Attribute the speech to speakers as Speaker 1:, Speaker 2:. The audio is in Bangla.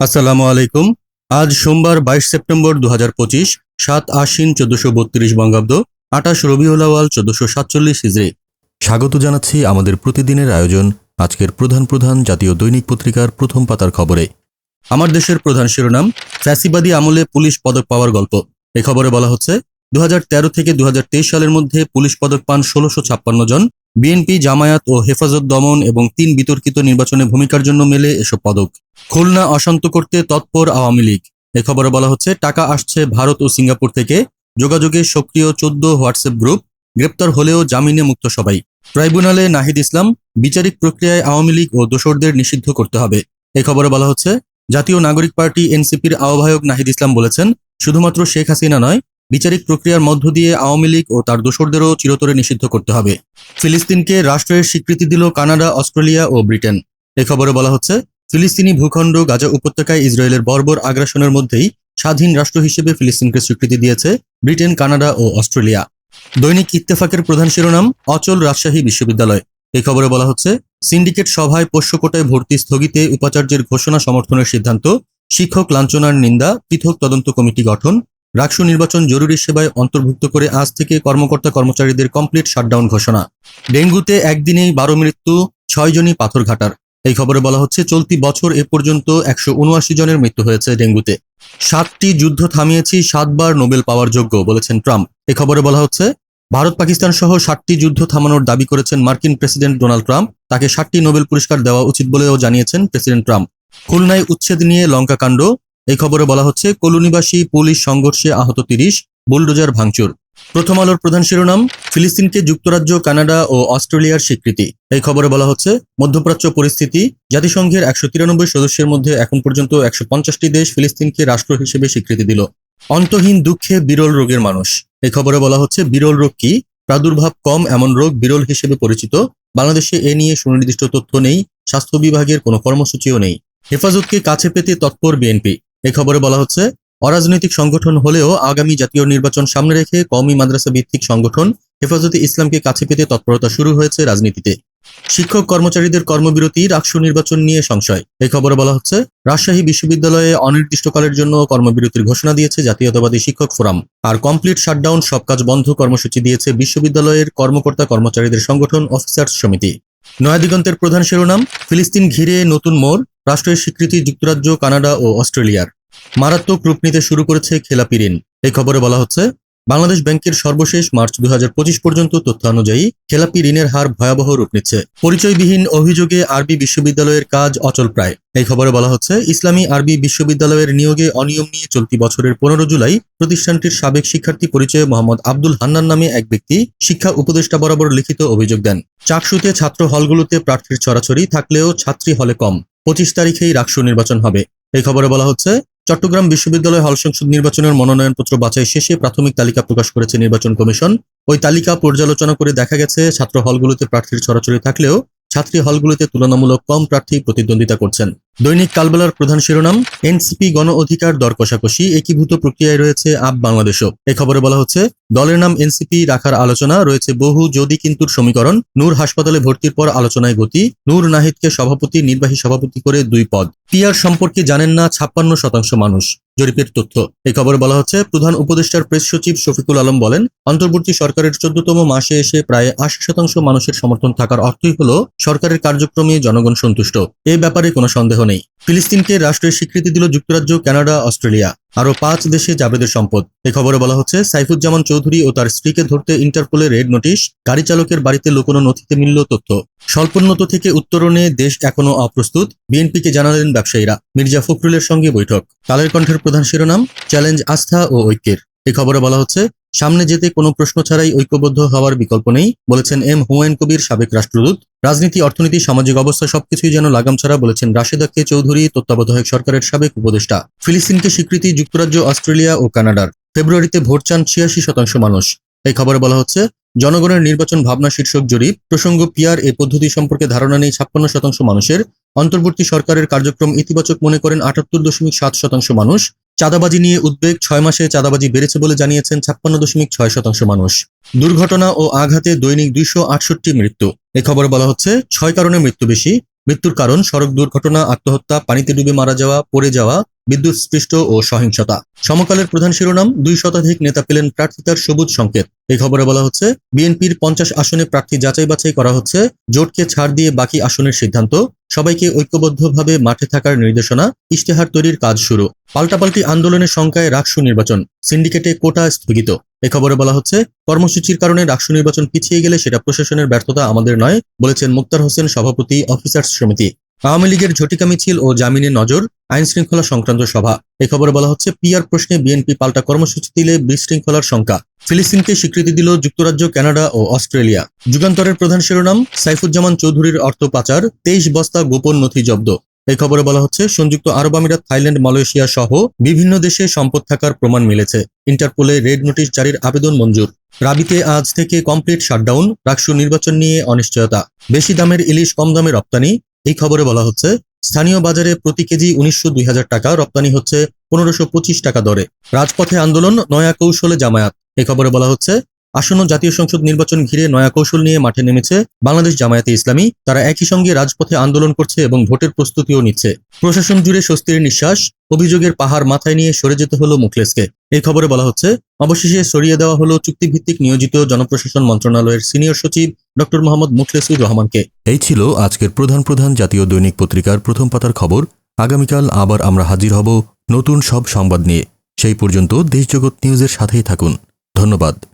Speaker 1: আসসালামু আলাইকুম। আজ সোমবার বাইশ সেপ্টেম্বর দু হাজার পঁচিশ, সাত আশ্বিন চোদ্দশো বত্রিশ বঙ্গাব্দ, আঠাশ রবিউল আওয়াল চোদ্দশো সাতচল্লিশ হিজড়ি। স্বাগত জানাচ্ছি আমাদের প্রতিদিনের আয়োজন, আজকের প্রধান প্রধান জাতীয় দৈনিক পত্রিকার প্রথম পাতার খবরে। আমার দেশের প্রধান শিরোনাম, ফ্যাসিবাদী আমলে পুলিশ পদক পাওয়ার গল্প। এ খবরে বলা হচ্ছে দু হাজার তেরো থেকে দু হাজার তেইশ সালের মধ্যে পুলিশ পদক পান ষোলোশো ছাপ্পান্ন জন বিএনপি, জামায়াত ও হেফাজত দমন এবং তিন বিতর্কিত নির্বাচনে ভূমিকার জন্য মেলে এসব পদক। খুলনা অশান্ত করতে তৎপর আওয়ামী লীগ। এ খবরে বলা হচ্ছে, টাকা আসছে ভারত ও সিঙ্গাপুর থেকে। যোগাযোগে সক্রিয় চোদ্দ হোয়াটসঅ্যাপ গ্রুপ। গ্রেপ্তার হলেও জামিনে মুক্ত সবাই। ট্রাইব্যুনালে নাহিদ ইসলাম, বিচারিক প্রক্রিয়ায় আওয়ামী লীগ ও দোসরদের নিষিদ্ধ করতে হবে। এ খবরে বলা হচ্ছে, জাতীয় নাগরিক পার্টি এনসিপির আহ্বায়ক নাহিদ ইসলাম বলেছেন, শুধুমাত্র শেখ হাসিনা নয় বিচারিক প্রক্রিয়ার মধ্য দিয়ে আওয়ামী লীগ ও তার দোসরদেরও চিরতরে নিষিদ্ধ করতে হবে। ফিলিস্তিনকে রাষ্ট্রের স্বীকৃতি দিল কানাডা, অস্ট্রেলিয়া ও ব্রিটেন। এ খবরে বলা হচ্ছে, ফিলিস্তিনি ভূখণ্ড গাজা উপত্যকায় ইসরায়েলের বর্বর আগ্রাসনের মধ্যেই স্বাধীন রাষ্ট্র হিসেবে ফিলিস্তিনকে স্বীকৃতি দিয়েছে ব্রিটেন, কানাডা ও অস্ট্রেলিয়া। দৈনিক ইত্তেফাকের প্রধান শিরোনাম, অচল রাজশাহী বিশ্ববিদ্যালয়। এই খবরে বলা হচ্ছে, সিন্ডিকেট সভায় পোষ্য কোটায় ভর্তি স্থগিতে উপাচার্যের ঘোষণা সমর্থনের সিদ্ধান্ত, শিক্ষক লাঞ্ছনার নিন্দা, পৃথক তদন্ত কমিটি গঠন রাকসু নির্বাচন জরুরি সেবায় অন্তর্ভুক্ত করে আজ থেকে কর্মকর্তা কর্মচারীদের কমপ্লিট শাটডাউন ঘোষণা। ডেঙ্গুতে একদিনেই বারো মৃত্যু, ছয় জনই পাথরঘাটার এই খবরে বলা হচ্ছে, চলতি বছর এ পর্যন্ত একশো উনআশি জনের মৃত্যু হয়েছে ডেঙ্গুতে। সাতটি যুদ্ধ থামিয়েছি, সাতবার নোবেল পাওয়ার যোগ্য, বলেছেন ট্রাম্প। এ খবরে বলা হচ্ছে, ভারত পাকিস্তান সহ ষাটটি যুদ্ধ থামানোর দাবি করেছেন মার্কিন প্রেসিডেন্ট ডোনাল্ড ট্রাম্প। তাকে ষাটটি নোবেল পুরস্কার দেওয়া উচিত বলেও জানিয়েছেন প্রেসিডেন্ট ট্রাম্প। খুলনায় উচ্ছেদ নিয়ে লঙ্কা কাণ্ড এই খবরে বলা হচ্ছে, কলুনিবাসী পুলিশ সংঘর্ষে আহত তিরিশ, বুলডোজার ভাঙচুর। প্রথম আলোর প্রধান শিরোনাম, ফিলিস্তিনকে যুক্তরাজ্য, কানাডা ও অস্ট্রেলিয়ার স্বীকৃতি। এই খবরে বলা হচ্ছে, মধ্যপ্রাচ্য পরিস্থিতি, জাতিসংঘের একশো তিরানব্বই সদস্যের মধ্যে এখন পর্যন্ত একশো পঞ্চাশটি দেশ ফিলিস্তিনকে রাষ্ট্র হিসেবে স্বীকৃতি দিল। অন্তহীন দুঃখে বিরল রোগের মানুষ। এই খবরে বলা হচ্ছে, বিরল রোগ কি? প্রাদুর্ভাব কম এমন রোগ বিরল হিসেবে পরিচিত। বাংলাদেশে এ নিয়ে সুনির্দিষ্ট তথ্য নেই। স্বাস্থ্য বিভাগের কোনো কর্মসূচিও নেই। হেফাজতকে কাছে পেতে তৎপর বিএনপি। এই খবরে বলা হচ্ছে, অরাজনৈতিক সংগঠন হলেও আগামী জাতীয় নির্বাচন সামনে রেখে কওমি মাদ্রাসা ভিত্তিক সংগঠন হেফাজতে ইসলামকে কাছে পেতে তৎপরতা শুরু হয়েছে রাজনীতিতে। শিক্ষক কর্মচারীদের কর্মবিরতি রাষ্ট্র নির্বাচন নিয়ে সংশয়। এই খবরে বলা হচ্ছে, রাজশাহী বিশ্ববিদ্যালয়ে অনির্দিষ্টকালের জন্য কর্মবিরতির ঘোষণা দিয়েছে জাতীয়তাবাদী শিক্ষক ফোরাম। আর কমপ্লিট শাটডাউন, সব কাজ বন্ধ কর্মসূচি দিয়েছে বিশ্ববিদ্যালয়ের কর্মকর্তা কর্মচারীদের সংগঠন অফিসার্স সমিতি। নয়াদিগন্তের প্রধান শিরোনাম, ফিলিস্তিন ঘিরে নতুন মোড় রাষ্ট্রের স্বীকৃতি যুক্তরাজ্য, কানাডা ও অস্ট্রেলিয়ার। মারাত্মক রূপ নিতে শুরু করেছে খেলাপি ঋণ। এই খবরে বলা হচ্ছে, বাংলাদেশ ব্যাংকের সর্বশেষ মার্চ দুই হাজার পঁচিশ পর্যন্ত তথ্য অনুযায়ী খেলাপি ঋণের হার ভয়াবহ রূপ নিচ্ছে। পরিচয়বিহীন অভিযোগে আরবি বিশ্ববিদ্যালয়ের কাজ অচল প্রায়। এই খবরে বলা হচ্ছে, ইসলামী আরবি বিশ্ববিদ্যালয়ের নিয়োগে অনিয়ম নিয়ে চলতি বছরের পনেরো জুলাই প্রতিষ্ঠানটির সাবেক শিক্ষার্থী পরিচয়ে মোহাম্মদ আব্দুল হান্নান নামে এক ব্যক্তি শিক্ষা উপদেষ্টা বরাবর লিখিত অভিযোগ দেন। চাকসুতে ছাত্র হলগুলোতে প্রার্থীর ছড়াছড়ি থাকলেও ছাত্রী হলে কম। পঁচিশ তারিখেই রাকসু নির্বাচন হবে। এই খবরে বলা হচ্ছে, চট্টগ্রাম বিশ্ববিদ্যালয় হল সংসদ নির্বাচনের মনোনয়নপত্র বাছাই শেষে প্রাথমিক তালিকা প্রকাশ করেছে নির্বাচন কমিশন। ওই তালিকা পর্যালোচনা করে দেখা গেছে, ছাত্র হলগুলোতে প্রার্থীর ছড়াছড়ি থাকলেও ছাত্রী হলগুলোতে তুলনামূলক কম প্রার্থী প্রতিদ্বন্দ্বিতা করছেন। দৈনিক কালবেলার প্রধান শিরোনাম, এনসিপি গণ অধিকার দর কষাকষি, একীভূত প্রক্রিয়ায় রয়েছে আপ বাংলাদেশও। এ খবরে বলা হচ্ছে, দলের নাম এনসিপি রাখার আলোচনা, রয়েছে বহু যদি কিন্তুর সমীকরণ, নূর হাসপাতালে ভর্তির পর আলোচনায় গতি, নূর নাহিদকে সভাপতি, নির্বাহী সভাপতি করে দুই পদ। পিআর সম্পর্কে জানেন না ছাপ্পান্ন শতাংশ মানুষ। জরিপের তথ্য। এই খবরে বলা হচ্ছে, প্রধান উপদেষ্টার প্রেস সচিব শফিকুল আলম বলেন, অন্তর্বর্তী সরকারের চোদ্দতম মাসে এসে প্রায় আশি শতাংশ মানুষের সমর্থন থাকার অর্থই হল, সরকারের কার্যক্রমে জনগণ সন্তুষ্ট। এ ব্যাপারে কোনো সন্দেহ নেই। ফিলিস্তিনকে রাষ্ট্রের স্বীকৃতি দিল যুক্তরাজ্য, কানাডা, অস্ট্রেলিয়া। আরও পাঁচ দেশে জাবেদের সম্পদ। এ খবরে বলা হচ্ছে, সাইফুজ্জামান চৌধুরী ও তার স্ত্রীকে ধরতে ইন্টারপোলে রেড নোটিশ, গাড়ি চালকের বাড়িতে লুকোনো নথিতে মিলল তথ্য। স্বল্পোন্নত থেকে উত্তরণে দেশ এখনও অপ্রস্তুত, বিএনপিকে জানালেন ব্যবসায়ীরা। মির্জা ফখরুলের সঙ্গে বৈঠক। কালের কণ্ঠের প্রধান শিরোনাম চ্যালেঞ্জ আস্থা ও ঐক্যের। এ খবরে বলা হচ্ছে, সামনে যেতে কোনো প্রশ্ন ছাড়াই ঐক্যবদ্ধ হওয়ার বিকল্প নেই, বলেছেন এম হুমায়ুন কবির সাবেক রাষ্ট্রদূত। রাজনীতি, অর্থনীতি, সামাজিক অবস্থা সবকিছুই যেন লাগাম ছাড়া বলেছেন রাশেদা কে চৌধুরী, তত্ত্বাবধায়ক সরকারের সাবেক উপদেষ্টা। ফিলিস্তিনকে স্বীকৃতি, যুক্তরাজ্য, অস্ট্রেলিয়া ও কানাডার। ফেব্রুয়ারিতে ভোট চান ছিয়াশি শতাংশ মানুষ। এই খবরে বলা হচ্ছে জনগণের নির্বাচন ভাবনা শীর্ষক জরিপ, প্রসঙ্গ পিআর এ পদ্ধতি সম্পর্কে ধারণা নেই ছাপ্পান্ন শতাংশ মানুষের। অন্তর্বর্তী সরকারের কার্যক্রম ইতিবাচক মনে করেন আটাত্তর দশমিক সাত শতাংশ মানুষ। চাঁদাবাজি নিয়ে উদ্বেগ, ছয় মাসে চাঁদাবাজি বেড়েছে বলে জানিয়েছেন ছাপ্পান্ন দশমিক ছয় শতাংশ মানুষ। দুর্ঘটনা ও আঘাতে দৈনিক দুইশো আটষট্টি মৃত্যু। এ খবরে বলা হচ্ছে, ছয় কারণে মৃত্যু বেশি। মৃত্যুর কারণ, সড়ক দুর্ঘটনা, আত্মহত্যা, পানিতে ডুবে মারা যাওয়া, পড়ে যাওয়া বিদ্যুৎ, স্পৃষ্ট ও সহিংসতা। সমকালের প্রধান শিরোনাম, দুই শতাধিক নেতা পেলেন প্রার্থিতার সবুজ সংকেত। এই খবরে বলা হচ্ছে, বিএনপির পঞ্চাশ আসনে প্রার্থী যাচাই বাছাই করা হচ্ছে, জোটকে ছাড় দিয়ে বাকি আসনের সিদ্ধান্ত, সবাইকে ঐক্যবদ্ধভাবে মাঠে থাকার নির্দেশনা, ইশতেহার তৈরির কাজ শুরু। পাল্টাপাল্টি আন্দোলনের সংখ্যায় রাকসু নির্বাচন, সিন্ডিকেটে কোটা স্থগিত। এ খবরে বলা হচ্ছে, কর্মসূচির কারণে রাকসু নির্বাচন পিছিয়ে গেলে সেটা প্রশাসনের ব্যর্থতা আমাদের নয়, বলেছেন মুক্তার হোসেন সভাপতি, অফিসার্স সমিতি। আওয়ামী লীগের ঝটিকা মিছিল ও জামিনে নজর আইন শৃঙ্খলা সংক্রান্ত সভা। এ খবরে বলা হচ্ছে, পিআর প্রশ্নে বিএনপি পাল্টা কর্মসূচি দিলে বিশৃঙ্খলার শঙ্কা। ফিলিস্তিনকে স্বীকৃতি দিল যুক্তরাজ্য, কানাডা ও অস্ট্রেলিয়া। যুগান্তরের প্রধান শিরোনাম, সাইফুজ্জামান চৌধুরীর অর্থ পাচার, তেইশ বস্তা গোপন নথি জব্দ। এই খবরে বলা হচ্ছে, সংযুক্ত আরব আমিরাত, থাইল্যান্ড, মালয়েশিয়া সহ বিভিন্ন দেশে সম্পদ থাকার প্রমাণ মিলেছে। ইন্টারপোলে রেড নোটিশ জারির আবেদন মঞ্জুর। রাবিতে আজ থেকে কমপ্লিট শাটডাউন, রাকসু নির্বাচন নিয়ে অনিশ্চয়তা। বেশি দামের ইলিশ, কম দামে রপ্তানি। এই খবরে বলা হচ্ছে, স্থানীয় বাজারে প্রতি কেজি উনিশশো দুই হাজার টাকা, রপ্তানি হচ্ছে পনেরোশো পঁচিশ টাকা দরে। রাজপথে আন্দোলন, নয়া কৌশলে জামায়াত। এই খবরে বলা হচ্ছে, আসন্ন জাতীয় সংসদ নির্বাচন ঘিরে নয়া কৌশল নিয়ে মাঠে নেমেছে বাংলাদেশ জামায়াতে ইসলামী। তারা একই সঙ্গে রাজপথে আন্দোলন করছে এবং ভোটের প্রস্তুতিও নিচ্ছে। প্রশাসন জুড়ে স্বস্তির নিঃশ্বাস, অভিযোগের পাহাড় মাথায় নিয়ে সরে যেতে হলো মুখলেসকে। এই খবরে বলা হচ্ছে, অবশেষে সরিয়ে দেওয়া হলো চুক্তিভিত্তিক নিয়োজিত জনপ্রশাসন মন্ত্রণালয়ের সিনিয়র সচিব ডক্টর মোহাম্মদ মুখলেসুর রহমানকে। এই ছিল আজকের প্রধান প্রধান জাতীয় দৈনিক পত্রিকার প্রথম পাতার খবর। আগামীকাল আবার আমরা হাজির হব নতুন সব সংবাদ নিয়ে। সেই পর্যন্ত দেশজগৎ নিউজের সাথেই থাকুন। ধন্যবাদ।